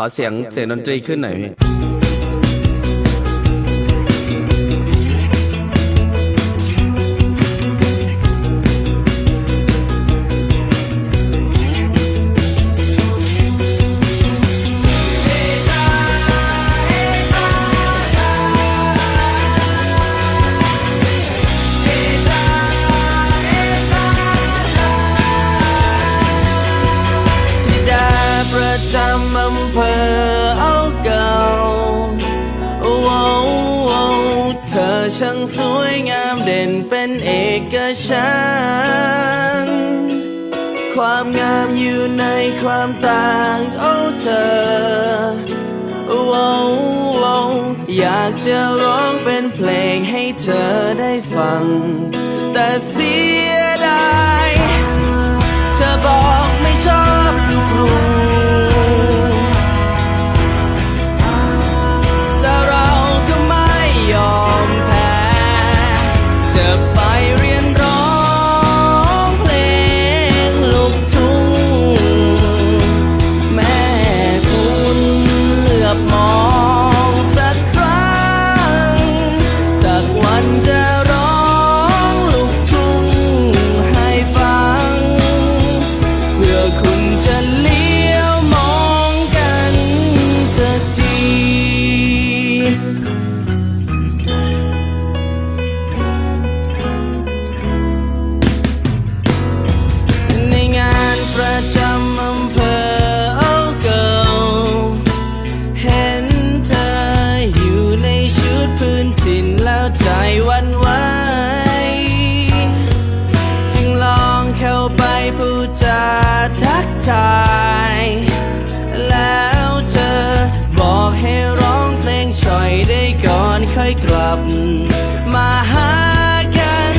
ขอเสียงเสียงดนตรีขึ้นหน่อยพี่ จำอำเภอเอาเก่าโอ้โอ้โอ้เธอช่างสวยงามเด่นเป็นเอกฉันความงามอยู่ในความต่างโอ้เธอโอ้โอ้อยากจะร้องเป็นเพลงให้เธอได้ฟัง แต่เสียดาย เธอบอกไม่ชอบลูกกรุง ทาย แล้วเธอบอกให้ร้องเพลงช่อยได้ก่อนค่อยกลับ มาหากัน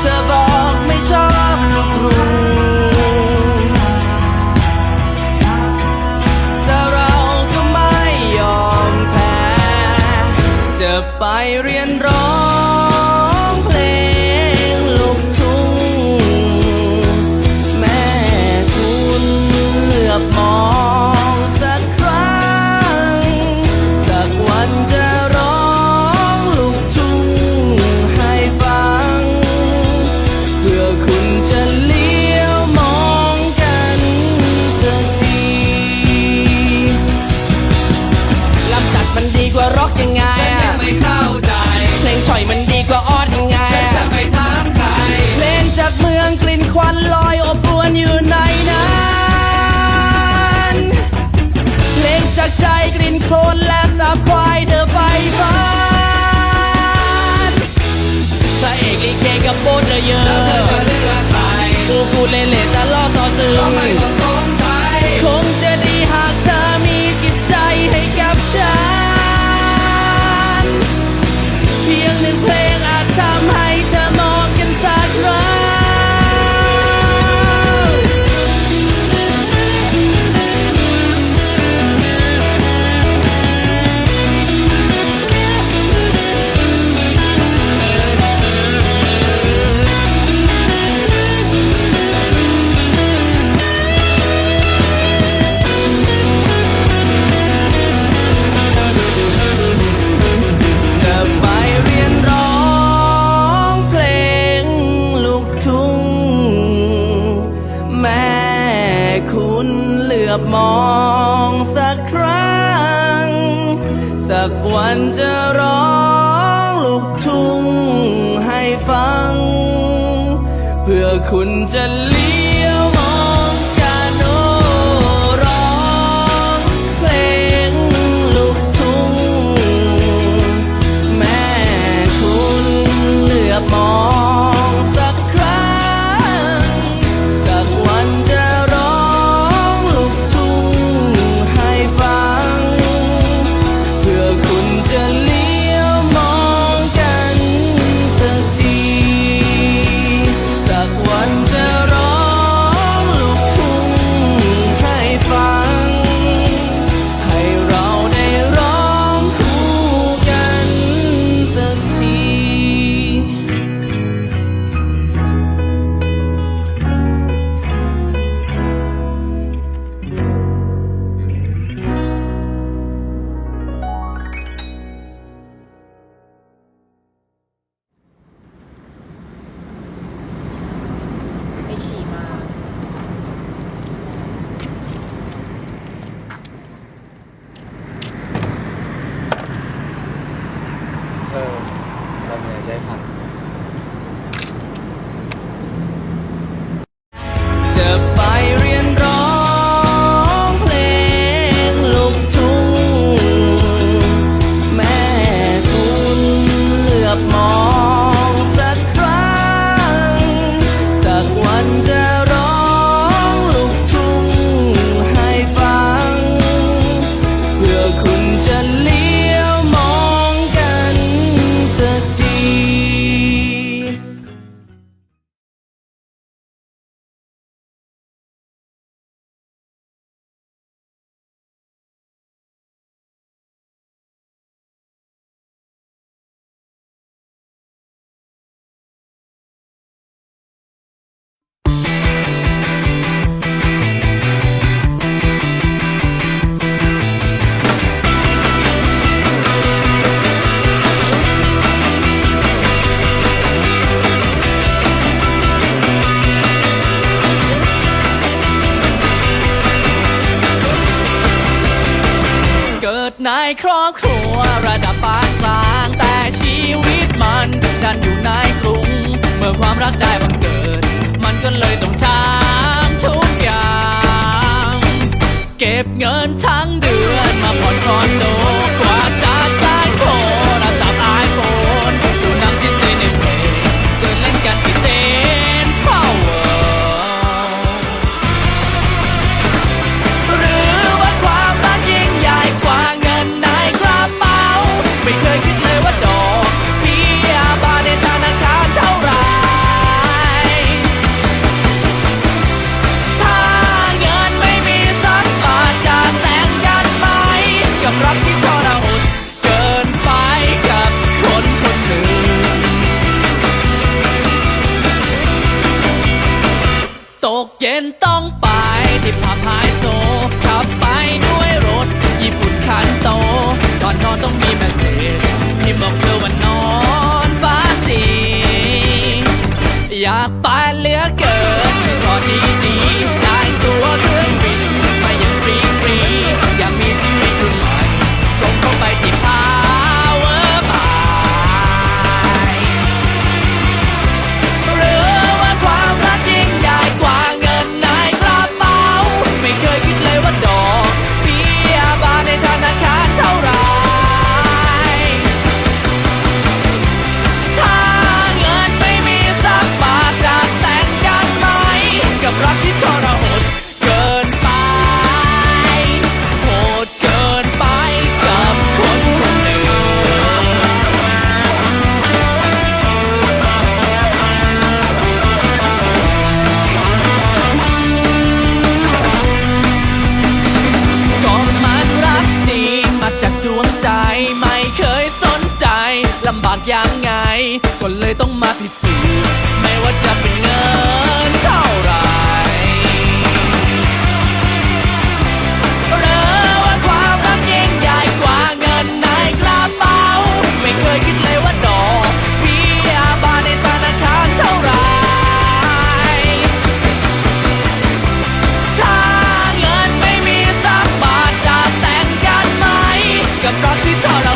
เธอบอกไม่ชอบลูกกรุงแต่เราก็ไม่ยอมแพ้ จะไปเรียนร้อง ยังไงฉันอะยังไม่เข้าใจ เพลงฉ่อยมันดีกว่าออดยังไงฉันจะอะไปถามใคร เพลงจากเมืองกลิ่นควันลอยอบอวนอยู่ในนั้นเพลงจากใจกลิ่นโคลนและสาบควายเธอไฟฟ้านพระเอกลิเกกับโบสเธอเยอแล้วเธอจะะเลือกใครกูกูเล่เล่ตะล่อต่อตึง เก็บเงินทั้งเดือน ที่ความพายโซากยังไง ก็เลยต้องมาพิสูจน์ไม่ว่าจะเป็นเงินเท่าไรเรือว่าความรักยิ่งใหญ่กว่าเงินในกระเป๋า ไม่เคยคิดเลยว่าดอกเบี้ยบานในธนาคารเท่าไรถ้าเงินไม่มีสักบาทจะแต่งกันไหม กับรักที่เท่าไร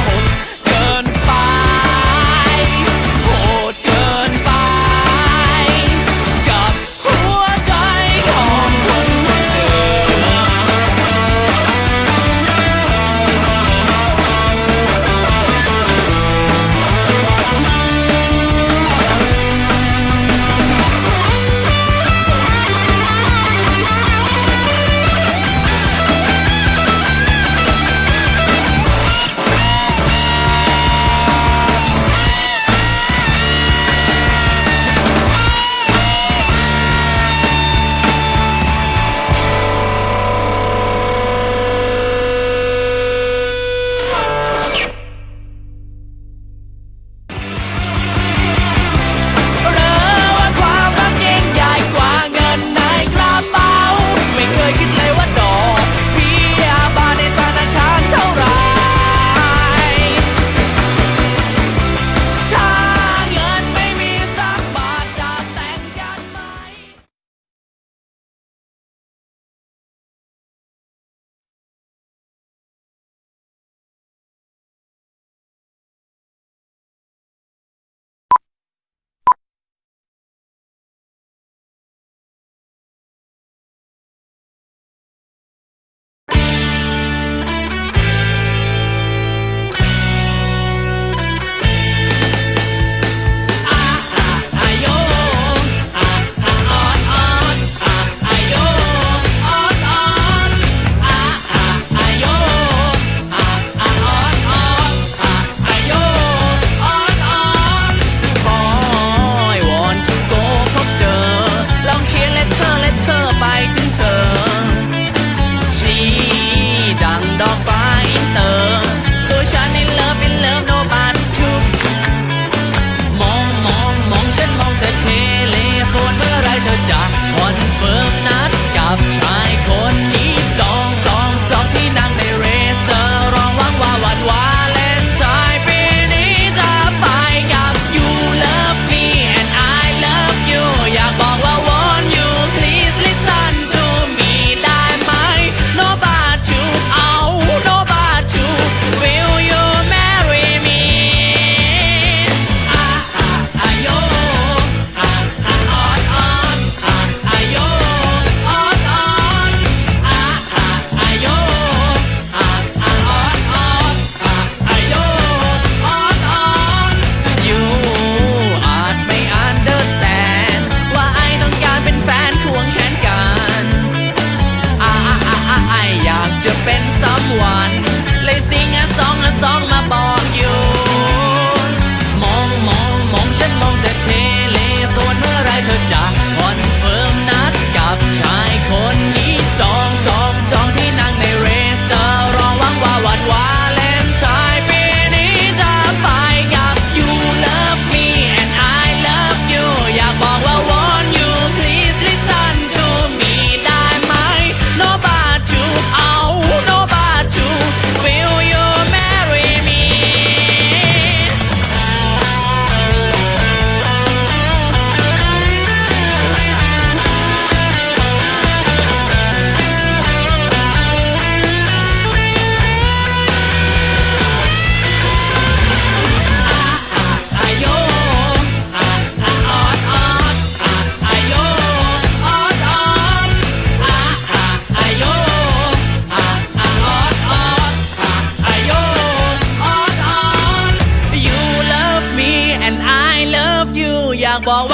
บอกว่า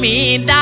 me down.